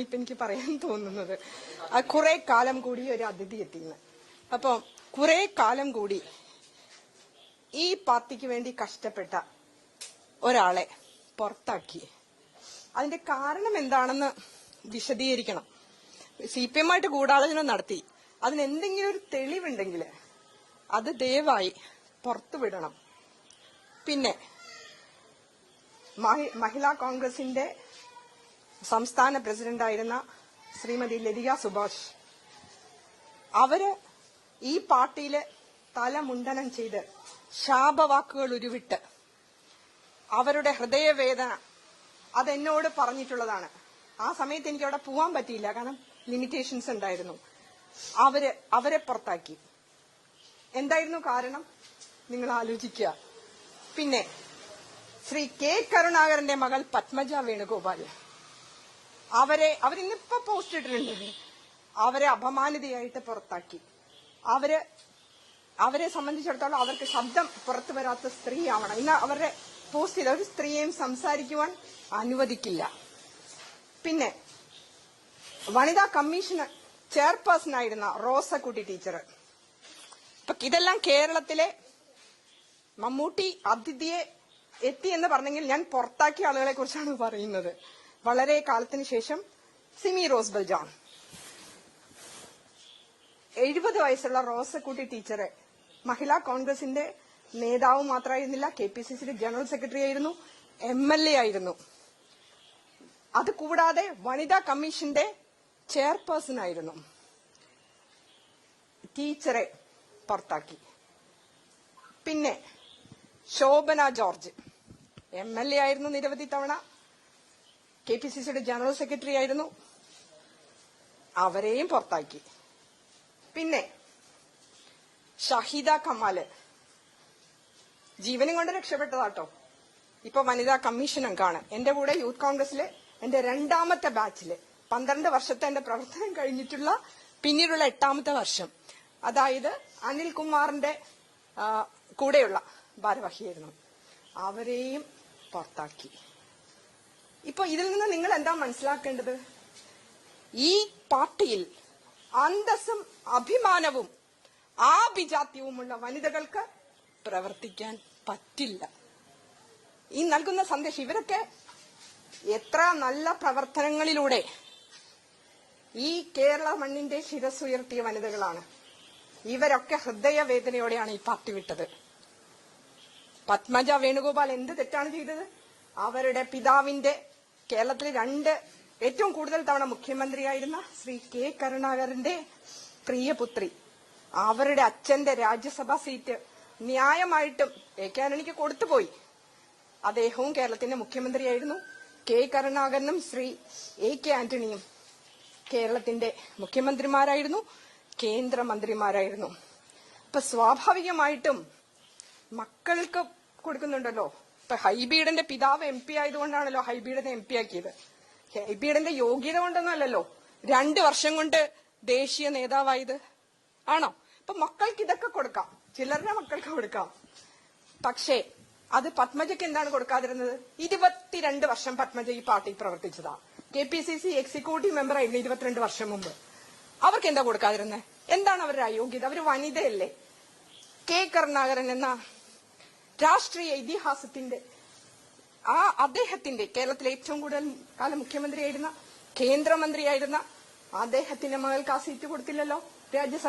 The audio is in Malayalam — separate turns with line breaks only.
ഇപ്പൊ എനിക്ക് പറയാൻ തോന്നുന്നത്. കുറെ കാലം കൂടി ഒരു അതിഥി എത്തിന്ന് അപ്പൊ കുറെ കാലം കൂടി ഈ പാർട്ടിക്ക് വേണ്ടി കഷ്ടപ്പെട്ട ഒരാളെ പുറത്താക്കി. അതിന്റെ കാരണം എന്താണെന്ന് വിശദീകരിക്കണം. സി പി എമ്മായിട്ട് ഗൂഢാലോചന നടത്തി. അതിന് എന്തെങ്കിലും ഒരു തെളിവുണ്ടെങ്കിൽ അത് ദയവായി പുറത്തുവിടണം പിന്നെ മഹി- മഹിളാ കോൺഗ്രസിന്റെ സംസ്ഥാന പ്രസിഡന്റായിരുന്ന ശ്രീമതി ലതിക സുഭാഷ്. അവർ ഈ പാർട്ടിയിൽ തലമുണ്ടനം ചെയ്ത് ശാപവാക്കുകൾ ഉരുവിട്ട് അവരുടെ ഹൃദയവേദന അതെന്നോട് പറഞ്ഞിട്ടുള്ളതാണ്. ആ സമയത്ത് എനിക്ക് അവിടെ പോവാൻ പറ്റിയില്ല കാരണം ലിമിറ്റേഷൻസ് ഉണ്ടായിരുന്നു. അവർ അവരെ പുറത്താക്കി. എന്തായിരുന്നു കാരണം? നിങ്ങൾ ആലോചിക്കുക. പിന്നെ ശ്രീ കെ കരുണാകരന്റെ മകൾ പത്മജ വേണുഗോപാൽ അവരെ അവരിന്നിപ്പോ പോസ്റ്റ് ഇട്ടിട്ടുണ്ട് അവരെ അപമാനിതയായിട്ട് പുറത്താക്കി. അവർ അവരെ സംബന്ധിച്ചിടത്തോളം അവർക്ക് ശബ്ദം പുറത്തു വരാത്ത സ്ത്രീയാവണം ഇന്ന് അവരുടെ പോസ്റ്റ് ചെയ്ത ഒരു സ്ത്രീയെയും സംസാരിക്കുവാൻ അനുവദിക്കില്ല. പിന്നെ വനിതാ കമ്മീഷൻ ചെയർപേഴ്സൺ ആയിരുന്ന റോസക്കുട്ടി ടീച്ചർ. ഇപ്പൊ ഇതെല്ലാം കേരളത്തിലെ മമ്മൂട്ടി അതിഥിയെ എത്തി എന്ന് പറഞ്ഞെങ്കിൽ ഞാൻ പുറത്താക്കിയ ആളുകളെ കുറിച്ചാണ് പറയുന്നത്. വളരെ കാലത്തിന് ശേഷം സിമി റോസ്ബൽ ജോൺ. എഴുപത് വയസ്സുള്ള റോസക്കുട്ടി ടീച്ചറെ. മഹിളാ കോൺഗ്രസിന്റെ നേതാവ് മാത്രമായിരുന്നില്ല. കെ പി സി സിയുടെ ജനറൽ സെക്രട്ടറി ആയിരുന്നു. എം എൽ എ ആയിരുന്നു. അത് കൂടാതെ വനിതാ കമ്മീഷന്റെ ചെയർപേഴ്സൺ ആയിരുന്നു. ടീച്ചറെ പുറത്താക്കി. പിന്നെ Shobhana George. M L A ആയിരുന്നു നിരവധി തവണ. കെ പി സി സിയുടെ ജനറൽ സെക്രട്ടറി ആയിരുന്നു. അവരെയും പുറത്താക്കി. പിന്നെ ഷഹീദ കമാൽ. ജീവനും കൊണ്ട് രക്ഷപ്പെട്ടതാട്ടോ. ഇപ്പൊ വനിതാ കമ്മീഷൻ അംഗമാണ് എന്റെ കൂടെ യൂത്ത് കോൺഗ്രസിലെ എന്റെ രണ്ടാമത്തെ ബാച്ചിൽ പന്ത്രണ്ട് വർഷത്തെ എന്റെ പ്രവർത്തനം കഴിഞ്ഞിട്ടുള്ള പിന്നീടുള്ള എട്ടാമത്തെ വർഷം. അതായത് അനിൽകുമാറിന്റെ കൂടെയുള്ള ഭാരവാഹിയായിരുന്നു. അവരെയും പുറത്താക്കി. ഇപ്പൊ ഇതിൽ നിന്ന് നിങ്ങൾ എന്താ മനസ്സിലാക്കേണ്ടത്? ഈ പാർട്ടിയിൽ അന്തസ്സും അഭിമാനവും ആഭിജാത്യവുമുള്ള വനിതകൾക്ക് പ്രവർത്തിക്കാൻ പറ്റില്ല. ഈ നൽകുന്ന സന്ദേശം ഇവരൊക്കെ എത്ര നല്ല പ്രവർത്തനങ്ങളിലൂടെ ഈ കേരള മണ്ണിന്റെ ശിരസുയർത്തിയ വനിതകളാണ്. ഇവരൊക്കെ ഹൃദയവേദനയോടെയാണ് ഈ പാർട്ടി വിട്ടത്. പത്മജ വേണുഗോപാൽ എന്ത് തെറ്റാണ് ചെയ്തത്? അവരുടെ പിതാവിന്റെ കേരളത്തിലെ രണ്ട് ഏറ്റവും കൂടുതൽ തവണ മുഖ്യമന്ത്രിയായിരുന്ന ശ്രീ കെ കരുണാകരന്റെ പ്രിയപുത്രി. അവരുടെ അച്ഛന്റെ രാജ്യസഭാ സീറ്റ് ന്യായമായിട്ടും എ കെ കൊടുത്തുപോയി. അദ്ദേഹവും കേരളത്തിന്റെ മുഖ്യമന്ത്രിയായിരുന്നു. കെ കരുണാകരനും ശ്രീ എ കെ ആന്റണിയും കേരളത്തിന്റെ മുഖ്യമന്ത്രിമാരായിരുന്നു കേന്ദ്രമന്ത്രിമാരായിരുന്നു. അപ്പൊ സ്വാഭാവികമായിട്ടും മക്കൾക്ക് കൊടുക്കുന്നുണ്ടല്ലോ. ഇപ്പൊ ഹൈബീഡന്റെ പിതാവ് എം പി ആയതുകൊണ്ടാണല്ലോ ഹൈബീഡിനെ എം പി ആക്കിയത്. ഹൈബീഡിന്റെ യോഗ്യത കൊണ്ടൊന്നും അല്ലല്ലോ രണ്ട് വർഷം കൊണ്ട് ദേശീയ നേതാവായത്. ആണോ? ഇപ്പൊ മക്കൾക്ക് ഇതൊക്കെ കൊടുക്കാം. ചിലരുടെ മക്കൾക്ക് കൊടുക്കാം. പക്ഷേ അത് പത്മജയ്ക്ക് എന്താണ് കൊടുക്കാതിരുന്നത്? ഇരുപത്തിരണ്ട് വർഷം പത്മജ ഈ party പ്രവർത്തിച്ചതാ. K P C C executive member ആയിരുന്നു ഇരുപത്തിരണ്ട് വർഷം മുമ്പ്. അവർക്ക് എന്താ കൊടുക്കാതിരുന്നത് എന്താണ് അവരുടെ അയോഗ്യത? അവർ വനിതയല്ലേ? കെ കരുണാകരൻ എന്ന രാഷ്ട്രീയ ഇതിഹാസത്തിന്റെ ആ അദ്ദേഹത്തിന്റെ കേരളത്തിലെ ഏറ്റവും കൂടുതൽ കാലം മുഖ്യമന്ത്രിയായിരുന്ന കേന്ദ്രമന്ത്രിയായിരുന്ന അദ്ദേഹത്തിന്റെ മകൾക്ക് ആ സീറ്റ് കൊടുത്തില്ലല്ലോ? രാജ്യസഭ